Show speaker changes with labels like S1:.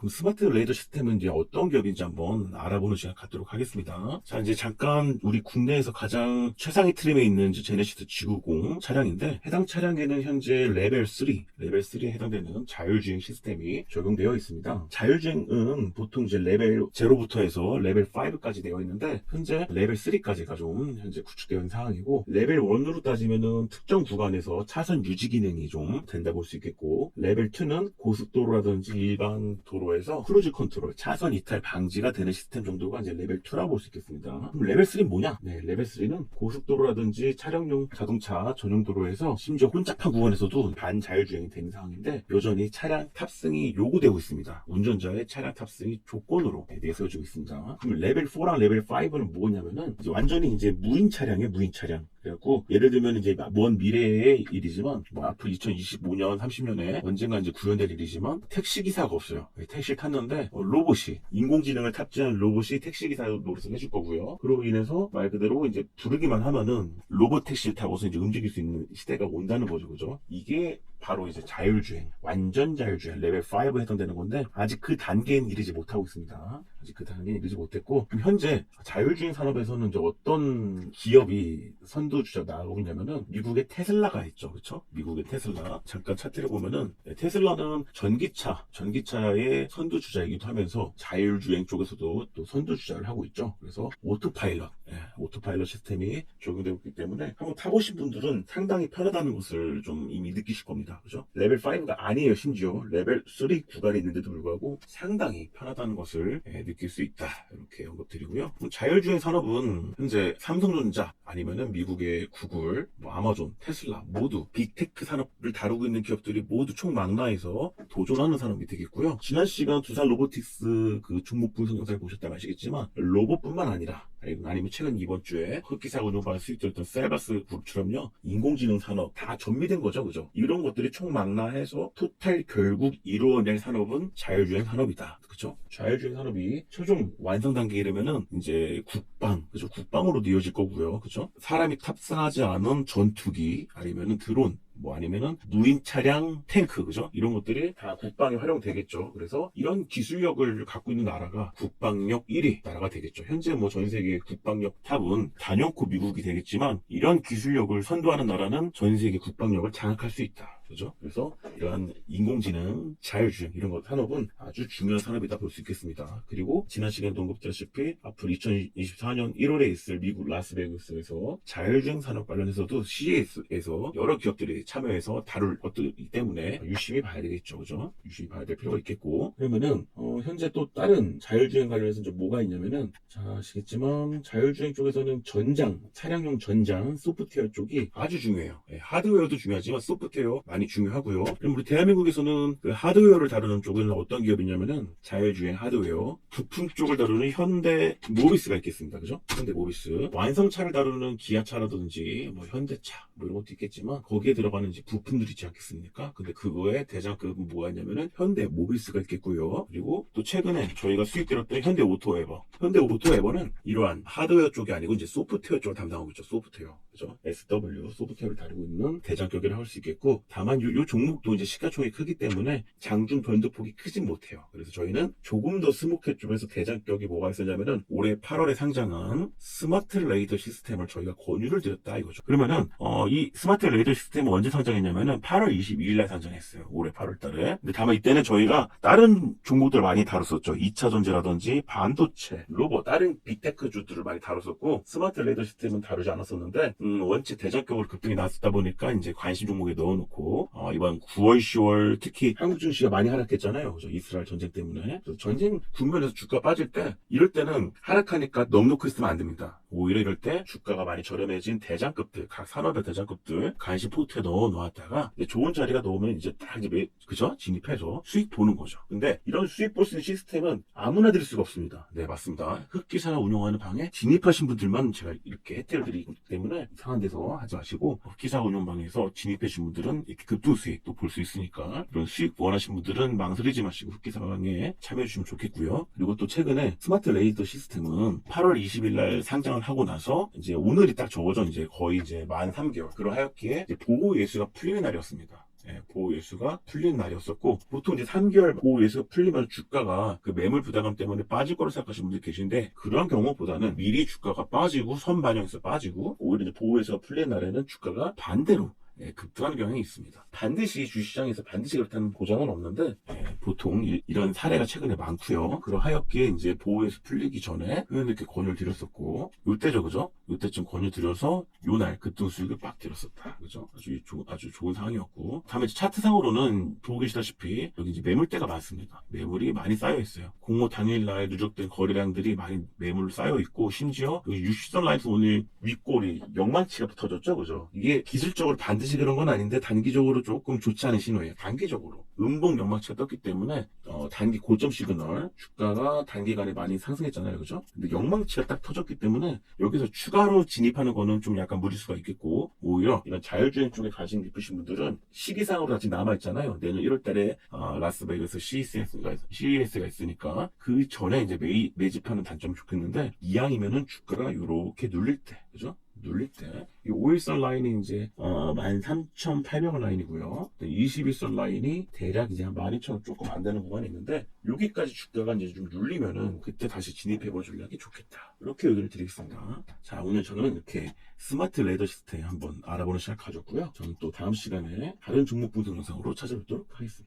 S1: 그럼 스마트 레이더 시스템은 이제 어떤 기업인지 한번 알아보는 시간 갖도록 하겠습니다. 자, 이제 잠깐 우리 국내에서 가장 최상위 트림에 있는 제네시스 지구공 차량인데 해당 차량에는 현재 레벨 3, 레벨 3에 해당되는 자율주행 시스템이 적용되어 있습니다. 자율주행은 보통 이제 레벨 0부터 해서 레벨 5까지 되어 있는데 현재 레벨 3까지가 좀 현재 구축되어 있는 상황이고 레벨 1으로 따지면은 특정 구간에서 차선 유지 기능이 좀 된다 볼 수 있겠고 레벨 2는 고속도로라든지 일반 도로 에서 크루즈 컨트롤, 차선 이탈 방지가 되는 시스템 정도가 이제 레벨 2라고 볼 수 있겠습니다. 그럼 레벨 3는 뭐냐? 네, 레벨 3는 고속도로라든지 차량용 자동차 전용 도로에서 심지어 혼잡한 구간에서도 반자율주행이 되는 상황인데 여전히 차량 탑승이 요구되고 있습니다. 운전자의 차량 탑승이 조건으로 내세워지고 있습니다. 그럼 레벨 4랑 레벨 5는 뭐냐면은 이제 완전히 이제 무인 차량이에요, 무인 차량. 그래갖고 예를 들면 이제 먼 미래의 일이지만 뭐 앞으로 2025년 30년에 언젠가 이제 구현될 일이지만 택시 기사가 없어요. 택시를 탔는데 어, 로봇이 인공지능을 탑재한 로봇이 택시 기사 노릇을 해줄 거고요. 그로 인해서 말 그대로 이제 부르기만 하면은 로봇 택시를 타고서 이제 움직일 수 있는 시대가 온다는 거죠, 그죠? 이게 바로 이제 자율주행, 완전 자율주행 레벨 5에 해당되는 건데 아직 그 단계는 이르지 못하고 있습니다. 아직 그 단계는 이르지 못했고 그럼 현재 자율주행 산업에서는 이제 어떤 기업이 선두 주자 나가고 있냐면은 미국의 테슬라가 있죠, 그렇죠? 미국의 테슬라 잠깐 차트를 보면은 네, 테슬라는 전기차, 전기차의 선두 주자이기도 하면서 자율주행 쪽에서도 또 선두 주자를 하고 있죠. 그래서 오토파일럿, 예, 오토파일럿 시스템이 적용되고 있기 때문에 한번 타보신 분들은 상당히 편하다는 것을 좀 이미 느끼실 겁니다. 그죠? 레벨 5가 아니에요, 심지어. 레벨 3 구간이 있는데도 불구하고 상당히 편하다는 것을 예, 느낄 수 있다. 이렇게 언급드리고요. 자율주행 산업은 현재 삼성전자 아니면은 미국의 구글, 뭐 아마존, 테슬라 모두 빅테크 산업을 다루고 있는 기업들이 모두 총망라해서 도전하는 산업이 되겠고요. 지난 시간 두산 로보틱스 그 종목 분석 영상을 보셨다면 아시겠지만 로봇뿐만 아니라 아니면 최근 이번 주에 흑기사 운용발 수익들었던 셀바스 그룹처럼요 인공지능 산업 다 전미된 거죠 그죠? 이런 것들이 총망라해서 토탈 결국 이루어낼 산업은 자율주행 산업이다 그죠? 자율주행 산업이 최종 완성 단계에 이르면은 이제 국방 그죠? 국방으로 이어질 거고요 그죠? 사람이 탑승하지 않은 전투기 아니면은 드론 뭐 아니면은 무인 차량 탱크 그죠? 이런 것들이 다 국방에 활용되겠죠. 그래서 이런 기술력을 갖고 있는 나라가 국방력 1위 나라가 되겠죠. 현재 뭐 전 세계 국방력 탑은 단연코 미국이 되겠지만 이런 기술력을 선도하는 나라는 전 세계 국방력을 장악할 수 있다 그죠? 그래서 이러한 인공지능, 자율주행 이런 것 산업은 아주 중요한 산업이다 볼 수 있겠습니다. 그리고 지난 시간에 언급드렸다시피 앞으로 2024년 1월에 있을 미국 라스베이거스에서 자율주행 산업 관련해서도 CES에서 여러 기업들이 참여해서 다룰 것들이기 때문에 유심히 봐야 되겠죠, 그죠? 유심히 봐야 될 필요가 있겠고 그러면은 어, 현재 또 다른 자율주행 관련해서 이제 뭐가 있냐면은 자 아시겠지만 자율주행 쪽에서는 전장, 차량용 전장, 소프트웨어 쪽이 아주 중요해요. 예, 하드웨어도 중요하지만 소프트웨어 많이 중요하고요. 그럼 우리 대한민국에서는 그 하드웨어를 다루는 쪽은 어떤 기업이냐면은 자율주행 하드웨어, 부품 쪽을 다루는 현대 모비스가 있겠습니다. 그죠? 현대 모비스. 완성차를 다루는 기아차라든지 뭐 현대차 뭐 이런 것도 있겠지만 거기에 들어가는 이제 부품들이 있지 않겠습니까? 근데 그거의 대장급은 뭐가 있냐면은 현대 모비스가 있겠고요. 그리고 또 최근에 저희가 수익들었던 현대 오토 에버. 현대 오토 에버는 이러한 하드웨어 쪽이 아니고 이제 소프트웨어 쪽을 담당하고 있죠. 소프트웨어. 그죠? SW 소프트웨어를 다루고 있는 대장격이라 할 수 있겠고 다만 요, 요 종목도 이제 시가총액이 크기 때문에 장중 변동폭이 크진 못해요. 그래서 저희는 조금 더 스모켓 쪽에서 대장격이 뭐가 있었냐면은 올해 8월에 상장한 스마트 레이더 시스템을 저희가 권유를 드렸다 이거죠. 그러면은 어, 이 스마트 레이더 시스템은 언제 상장했냐면은 8월 22일 날 상장했어요. 올해 8월 달에. 근데 다만 이때는 저희가 다른 종목들 많이 다뤘었죠. 2차 전지라든지 반도체, 로봇, 다른 빅테크 주들을 많이 다뤘었고 스마트 레이더 시스템은 다루지 않았었는데 음, 원체 대장격으로 급등이 나왔다 보니까 이제 관심 종목에 넣어놓고 어, 이번 9월, 10월 특히 한국 증시가 많이 하락했잖아요. 그죠? 이스라엘 전쟁 때문에. 전쟁 국면에서 주가 빠질 때 이럴 때는 하락하니까 놓고 있으면 안 됩니다. 오히려 이럴 때 주가가 많이 저렴해진 대장급들, 각 산업의 대장급들 간식 포트에 넣어 놓았다가 좋은 자리가 나오면 이제 딱 이제 매, 그죠? 진입해서 수익 보는 거죠. 근데 이런 수익 볼 수 있는 시스템은 아무나 드릴 수가 없습니다. 네, 맞습니다. 흑기사 운영하는 방에 진입하신 분들만 제가 이렇게 혜택을 드리기 때문에 이상한 데서 하지 마시고 흑기사 운영방에서 진입하신 분들은 이렇게 급등 수익도 볼 수 있으니까 이런 수익 원하신 분들은 망설이지 마시고 흑기사 방에 참여해 주시면 좋겠고요. 그리고 또 최근에 스마트 레이더 시스템은 8월 20일 날 상장 을 하고 나서 이제 오늘이 딱 적어져 이제 거의 이제 만 3개월 그러하였기에 보호 예수가 풀리는 날이었습니다. 예, 보호 예수가 풀린 날이었었고 보통 이제 3개월 보호 예수가 풀리면 주가가 그 매물 부담감 때문에 빠질 거로 생각하시는 분들이 계신데 그런 경우보다는 미리 주가가 빠지고 선반영해서 빠지고 오히려 보호 예수가 풀린 날에는 주가가 반대로 예, 급등하는 경향이 있습니다. 반드시 주시장에서 반드시 그렇다는 보장은 없는데 예, 보통 이, 런 사례가 최근에 많고요. 그러하였기에 이제 보호에서 풀리기 전에 이렇게 권유를 드렸었고 요때죠, 그죠? 요때쯤 권유 드려서 요날 급등 수익을 빡 드렸었다, 그죠? 아주 조- 아주 좋은 상황이었고 다음에 차트상으로는 보고 계시다시피 여기 이제 매물대가 많습니다. 매물이 많이 쌓여 있어요. 공모 당일날 누적된 거래량들이 많이 매물 쌓여 있고 심지어 여기 60선 라인에서 오늘 윗골이 영망치가 붙어졌죠, 그죠? 이게 기술적으로 반드시 그런 건 아닌데 단기적으로 조금 좋지 않은 신호예요. 단기적으로 음봉 영망치가 떴기 때문에 어, 단기 고점 시그널 주가가 단기간에 많이 상승했잖아요, 그죠? 근데 영망치가 딱 터졌기 때문에 여기서 추가로 진입하는 거는 좀 약간 무리수가 있겠고 오히려 이런 자율주행 쪽에 관심 깊으신 분들은 시기상으로 아직 남아 있잖아요. 내년 1월달에 어, 라스베이거스 CES가 CES가 있으니까 그 전에 이제 매, 매집하는 단점이 좋겠는데 이왕이면은 주가가 이렇게 눌릴 때, 그죠? 눌릴 때, 이 5일선 라인이 이제, 어, 13,800원 라인이고요. 21선 라인이 대략 이제 한 12,000원 조금 안 되는 구간이 있는데, 여기까지 주가가 이제 좀 눌리면은, 그때 다시 진입해볼 전략이 좋겠다. 이렇게 의견을 드리겠습니다. 자, 오늘 저는 이렇게 스마트 레더 시스템 한번 알아보는 시간 가졌고요. 저는 또 다음 시간에 다른 종목 분석 영상으로 찾아뵙도록 하겠습니다.